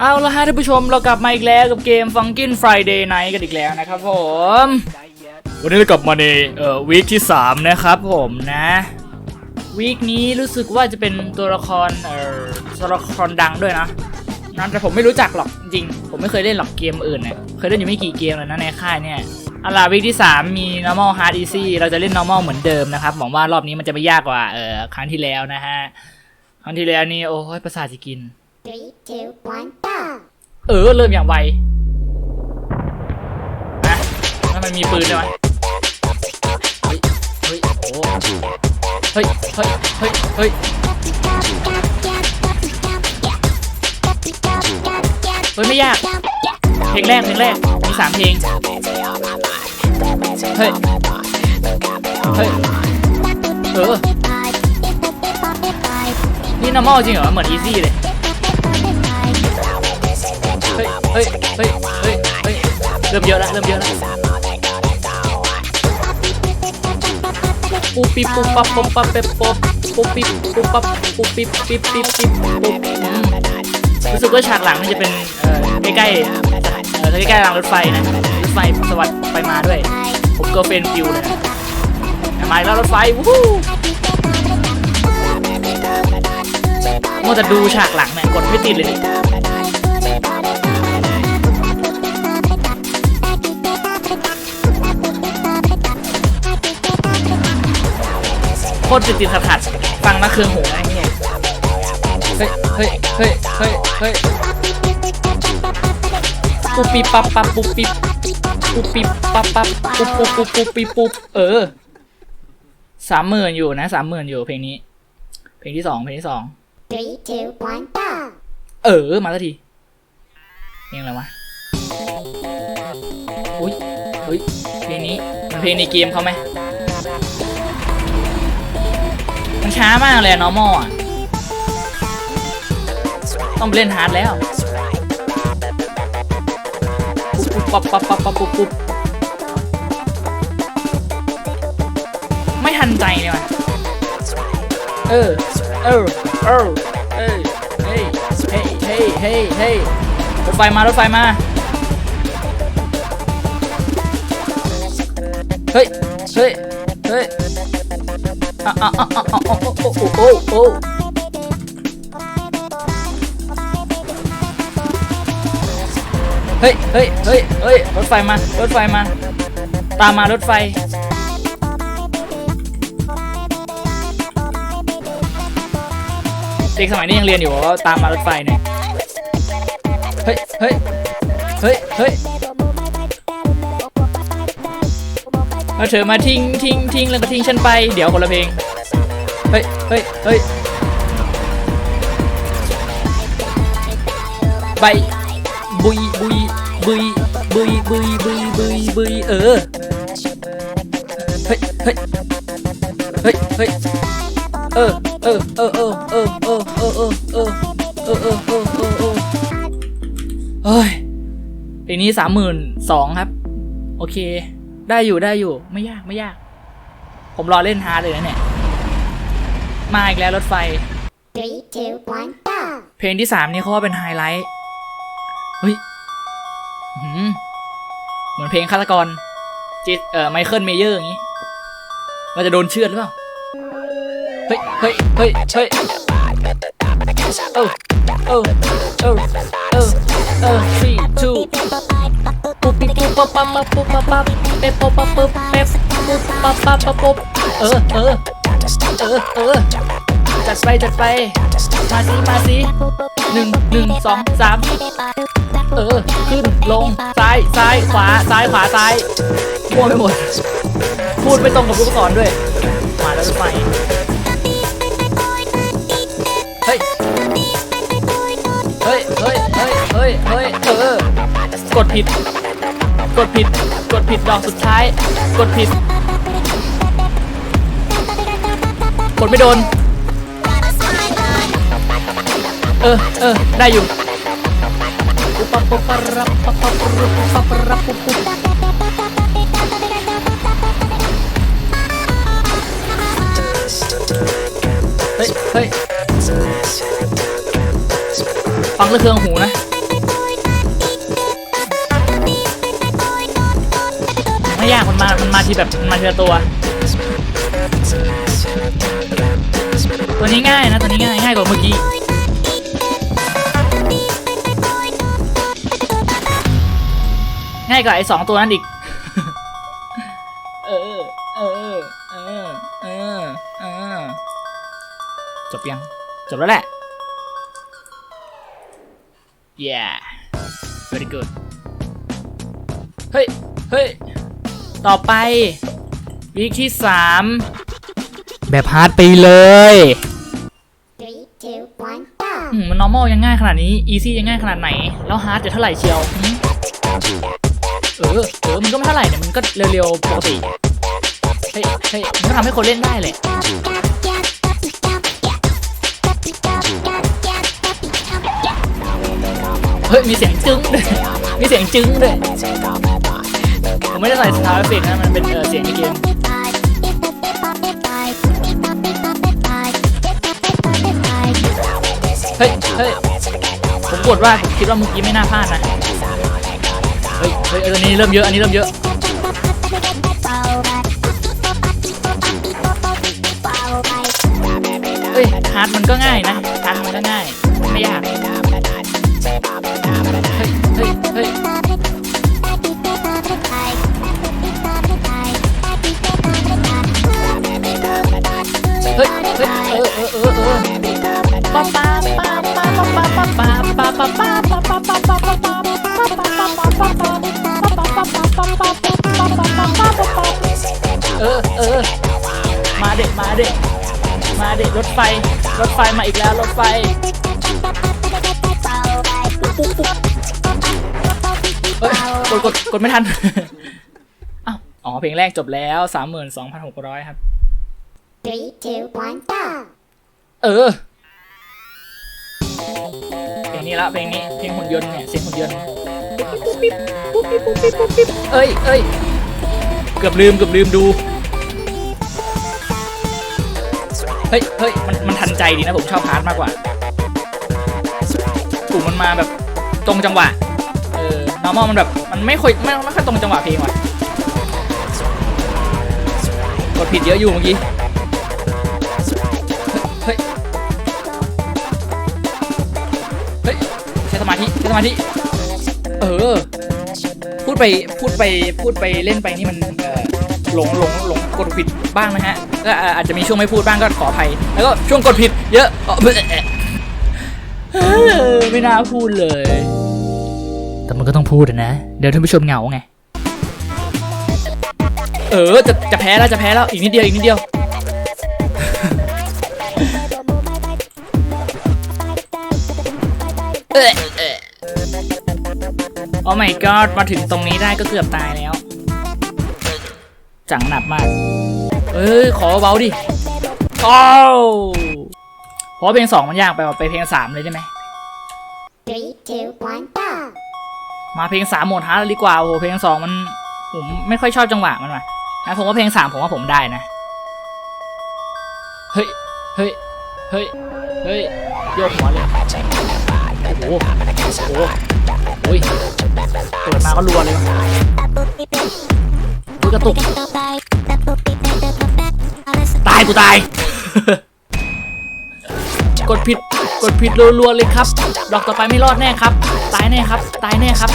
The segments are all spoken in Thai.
เอาละฮะท่านผู้ชมเรากลับมาอีกแล้วกับเกม Funkin Friday Night กันอีกแล้วนะครับผม วันนี้เรากลับมาในเอ่อวีคที่ 3 นะครับผมนะวีคนี้รู้สึกว่าจะเป็นตัวละครเอ่อตัวละครดังด้วยนะนั่นแต่ผมไม่รู้จักหรอกจริงๆผมไม่เคยเล่นหรอกเกมอื่นเนี่ยเคยเล่นอยู่ไม่กี่เกมเลยนะในค่ายเนี่ยเอาล่ะวีคที่ 3 มี normal hard easy เราจะเล่น normal เหมือนเดิมนะครับหวังว่ารอบนี้มันจะไม่ยากกว่าเอ่อครั้งที่แล้วนะฮะครั้งที่แล้วนี่โอ้ยประสาทจะกิน Three, two, one, go! เออ เริ่มอย่างไวนะแล้วมันมีปืนด้วยไหมเฮ้ยเฮ้ยโอ้เฮ้ยเฮ้ยเฮ้ยเฮ้ยเฮ้ยไม่ยาก เพลงแรกเพลงแรกมีสามเพลง เฮ้ย เฮ้ย เออ นี่ normal จริงเหรอ เหมือน easy เลย ริ่มเยอะแล้วเริ่มเยอะแล้วปุ๊บปิ๊บปุ๊บปั๊บปุ๊บปับเป๊บปุ๊บปุ๊บปิ๊บปุ๊บปั๊บปุ๊บปิ๊บปิ๊บปิ๊บปิ๊บปุ๊บอืมรู้สึกว่าฉากหลังมันจะเป็นเออใกล้ๆเออใกล้ๆรางรถไฟนะรถไฟสวัสดิ์ไปมาด้วย ผมเกิร์ลเฟรนฟิวเลยนะมาแล้วรถไฟวู้ฮู้มัวแต่ดูฉากหลังเนี่ยกดไม่ติดเลย ตรติดติดขัดขัดฟังมาเคืองหูนะเนี่ยเฮ้ยเฮ้ยเฮ้ยเฮ้ยเฮ้ยปุบปิบปั๊บปั๊บปุบปิบปุบปิบปั๊บปั๊บปุบปุบปุบปุบปิบปุบเออสามหมื่นอยู่นะสามหมื่นอยู่เพลงนี้ เพลงที่สองเพลงที่สอง Three, two, one, go! เออ มาสักทีเพลงอะไรวะอุ้ยเฮ้ยเพลงนี้มันเพลงในเกมเขาไหม มันช้ามากเลยอะ normal อะ ต้องเล่นฮาร์ดแล้วปุ๊บปั๊บปั๊บปั๊บปั๊บปุ๊บปุ๊บไม่ทันใจเลยว่ะ เออ เออ เออ เอ้ยเฮ้ยเฮ้ยเฮ้ยเฮ้ยเฮ้ยรถไฟมารถไฟมา เฮ้ย เฮ้ย เฮ้ย โอ้โอ้เฮ้ยเฮ้ยเฮ้ยเฮ้ยรถไฟมารถไฟมา ตามมารถไฟ เด็กสมัยนี้ยังเรียนอยู่ว่าตามมารถไฟเนี่ยเฮ้ยเฮ้ยเฮ้ยเฮ้ย เอาเธอมาทิ้งทิ้งทิ้งแล้วก็ทิ้งฉันไป เดี๋ยวคนละเพลง เฮ้ยเฮ้ยเฮ้ยไปบุยบุยบุยบุยบุยบุยบุยบุยเออ เฮ้ยเฮ้ยเฮ้ยเฮ้ยเออเออเออเออเออเออเออเออเออเออเออเออเออเออเฮ้ยเพลงนี้สามหมื่นสองครับ โอเค ได้อยู่ได้อยู่ ไม่ยากไม่ยาก ผมรอเล่นฮาร์ดเลยนะเนี่ย มาอีกแล้วรถไฟ Three, two, one, go! เพลงที่สามนี่เขาว่าเป็นไฮไลท์เฮ้ยอื้อหือเหมือนเพลงฆาตกรจิเอ่อไมเคิลเมเยอร์อย่างงี้ เราจะโดนเชือดหรือเปล่า เฮ้ยเฮ้ยเฮ้ยเฮ้ยเออเออเออเออเออ three two ปุ๊บปิ๊บปุ๊บปั๊บปั๊บปั๊บปุ๊บ ปั๊บปั๊บเป๊บปบปั๊บปุ๊บเป๊บปุ๊บปั๊บปั๊บปั๊บปุ๊บเออเออเออเออจัดไปจัดไปมาสิมาสิหนึ่งหนึ่งสองสามเออ ขึ้นลงซ้ายซ้ายขวาซ้ายขวาซ้ายมั่วไปหมด พูดไม่ตรงกับลูกศรด้วย มาแล้วรถไฟเฮ้ยเฮ้ยเฮ้ยเฮ้ยเฮ้ยเออกดผิด กดผิด กดผิดดอกสุดท้าย กดผิด กดไม่โดน เออ เออ ได้อยู่เฮ้ย เฮ้ย ฟังแล้วเครื่องหูนะ ไม่ยากมันมา มันมาทีแบบมันมาทีละตัว ตัวนี้ง่ายนะ ตัวนี้ง่ายง่ายกว่าเมื่อกี้ง่ายกว่าไอ้สองตัวนั้นอีก เออ เออ เออ เออ เออ จบยัง จบแล้วแหละ yeah very good เฮ้ย เฮ้ย ต่อไปวีคที่สามแบบฮาร์ดไปเลย Three, two, one, go. อืมมัน normal ยังง่ายขนาดนี้ easy ยังง่ายขนาดไหน แล้วฮาร์ดจะเท่าไหร่เชียวหืมเออ เออ มันก็ไม่เท่าไหร่เนี่ย มันก็เร็วๆ ปกติ เฮ้ยเฮ้ยมันก็ทำให้คนเล่นได้แหละ เฮ้ย มีเสียงจึ้งด้วย มีเสียงจึ้งด้วยผม ไม่ได้ใส่สตาร์ฟเฟกต์นะมันเป็นเออเสียงในเกมเฮ้ยเฮ้ยผมกดว่าผมคิดว่าเมื่อกี้ไม่น่าพลาดนะเฮ้ยเฮ้ยอันนี้เริ่มเยอะอันนี้เริ่มเยอะเฮ้ยฮาร์ดมันก็ง่ายนะฮาร์ดมันก็ง่ายไม่ยากเฮ้ยเฮ้ยเฮ้ย เออเออมาเด็กมาเด็กมาเด็กรถไฟ รถไฟมาอีกแล้วรถไฟปุ๊บปุ๊บเฮ้ยกดกดกดไม่ทันอ้าวอ๋อเพลงแรกจบแล้ว32,600ครับ Three, two, one, go. เออ เพลงนี้ละเพลงนี้เพลงหุ่นยนต์เนี่ยเสียงหุ่นยนต์เอ้ยเอ้ยเกือบลืมเกือบลืมดูเฮ้ยเฮ้ยมันมันทันใจดีนะผมชอบฮาร์ดมากกว่าปุ่มมันมาแบบตรงจังหวะเออ normal มันแบบมันไม่ค่อยไม่ไม่ค่อยตรงจังหวะเพลงว่ะกดผิดเยอะอยู่เมื่อกี้ สมาธิใช้สมาธิเออ พูดไปพูดไปพูดไปเล่นไปนี่มันเออหลงหลงหลงกดผิดบ้างนะฮะก็อ่าอาจจะมีช่วงไม่พูดบ้างก็ขออภัย แล้วก็ช่วงกดผิด เยอะเออเออไม่น่าพูดเลย แต่มันก็ต้องพูดอะนะ เดี๋ยวท่านผู้ชมเหงาไง เออจะจะแพ้แล้วจะแพ้แล้วอีกนิดเดียวอีกนิดเดียว โอ้ my god มาถึงตรงนี้ได้ก็เกือบตายแล้ว จังหนักมาก เอ้ย ขอเบาๆดิโอ้าวเพราะว่าเพลงสองมันยากไปว่ะไปเพลงสามเลยได้ไหม Three, two, one, go. มาเพลงสามโหมดฮาร์ดเลยดีกว่าโอ้โหเพลงสองมันผมไม่ค่อยชอบจังหวะมันว่ะนะผมว่าเพลงสามผมว่าผมได้นะ เฮ้ย เฮ้ย เฮ้ย เฮ้ยโยกหัวเลยโอ้โหโอ้โหโอ้ย เปิดมาก็รัวเลยว่ะอุ๊ยกระตุก ตายกูตาย กดผิด กดผิดรัวๆเลยครับ ดอกต่อไปไม่รอดแน่ครับ ตายแน่ครับ ตายแน่ครับ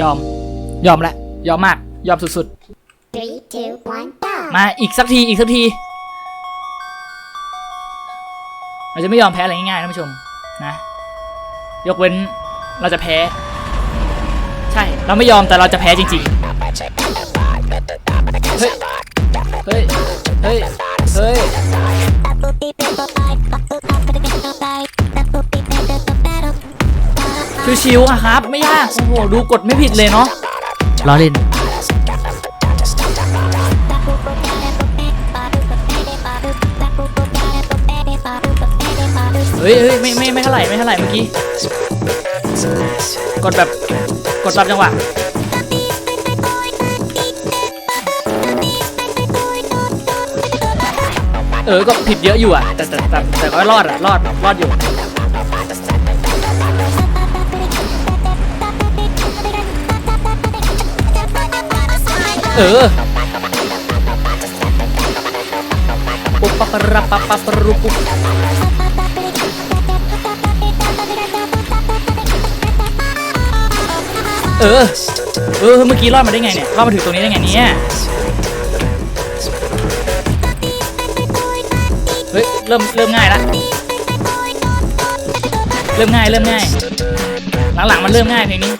ยอม ยอมละ ยอมมาก ยอมสุด Three, two, one, go. ๆมาอีกสักที อีกสักที เราจะไม่ยอมแพ้อะไรง่ายๆท่านผู้ชมนะ ยกเว้นเราจะแพ้ ใช่เราไม่ยอมแต่เราจะแพ้จริงๆ เฮ้ย เฮ้ย เฮ้ย เฮ้ย ชิวๆอะครับ ไม่ยาก โอ้โห ดูกดไม่ผิดเลยเนาะล้อเล่น เฮ้ยไม่ไม่ไม่เท่าไหร่ไม่เท่าไหร่เมื่อกี้ กดแบบกดตามจังหวะเออก็ผิดเยอะอยู่อะ แต่แต่แต่แต่ก็รอดอะรอดรอดอยู่เออปุ๊บปั๊บปั๊บปั๊บปุ๊บ เออ เออ เมื่อกี้รอดมาได้ไงเนี่ยรอดมาถึงตรงนี้ได้ไงเนี่ย เฮ้ย เริ่ม เริ่มง่ายละ เริ่มง่าย เริ่มง่าย หลังๆมันเริ่มง่ายเพลงนี้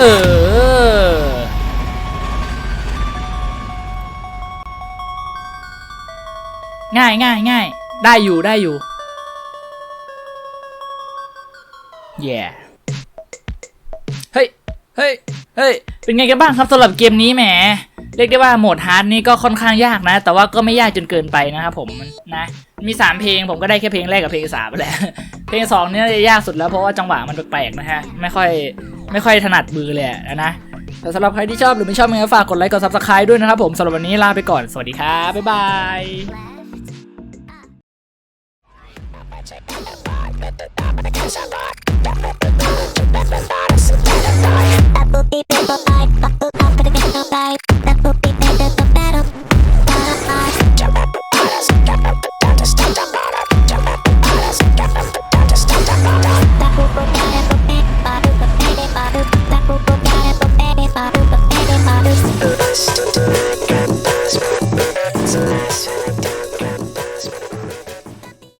เออ ง่ายง่ายง่ายได้อยู่ได้อยู่แย่เฮ้ยเฮ้ยเฮ้ยเป็นไงกันบ้างครับสำหรับเกมนี้แหมเรียกได้ว่าโหมดฮาร์ดนี่ก็ค่อนข้างยากนะ แต่ว่าก็ไม่ยากจนเกินไปนะครับผมนะ มี 3 เพลงผมก็ได้แค่เพลงแรกกับเพลงสามไปแหละเพลงสองเนี่ยจะยากสุดแล้วเพราะว่าจังหวะมันแปลกๆนะฮะไม่ค่อยไม่ค่อยถนัดมือเลยอะนะแต่สำหรับใครที่ชอบหรือไม่ชอบยังไงก็ฝากกดไลค์กด subscribe ด้วยนะครับผมสำหรับวันนี้ลาไปก่อนสวัสดีครับบ๊ายบาย Bubble people, I, bubble